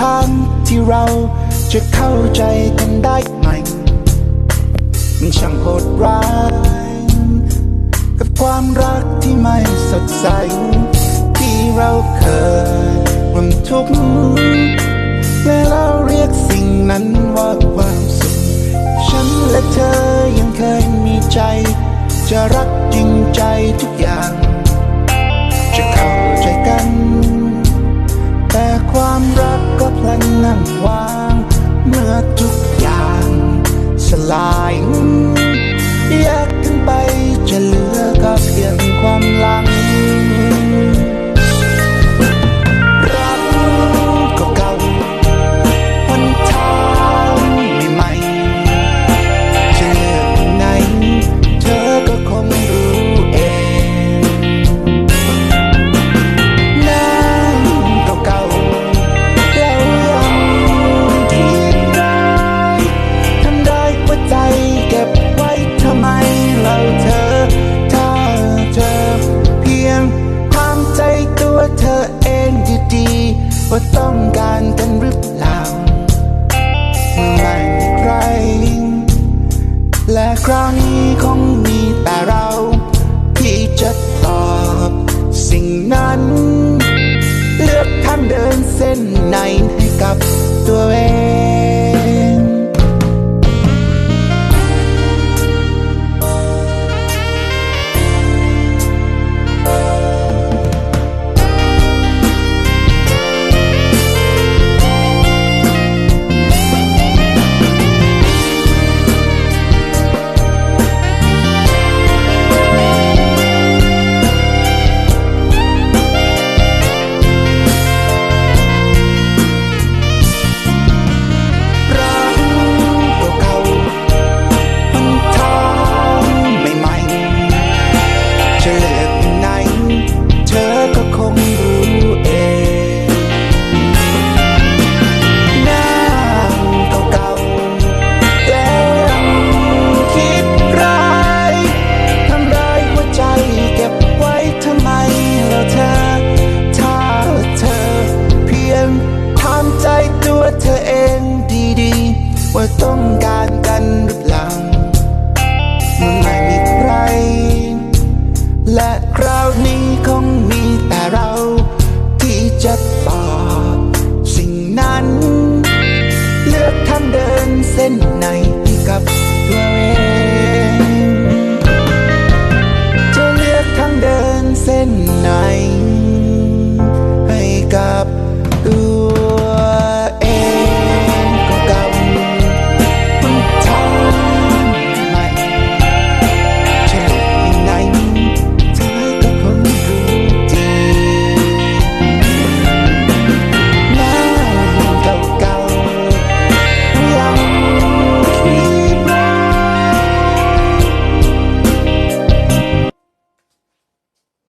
ทางที่เราจะเข้าใจกันได้ไหม มันช่างโหดร้าย กับความรักที่ไม่สดใส ที่เราเคยรวมทุกข์และเราเรียกสิ่งนั้นว่าความสุข ฉันและเธอยังเคยมีใจ จะรักจริง แยกกันไปจะเหลือก็เพียงความ ว่าต้องการกันหรือเปล่าเมื่อไม่ใคร และคราวนี้คงมีแต่เรา ที่จะตอบสิ่งนั้น การกันหรือเปล่า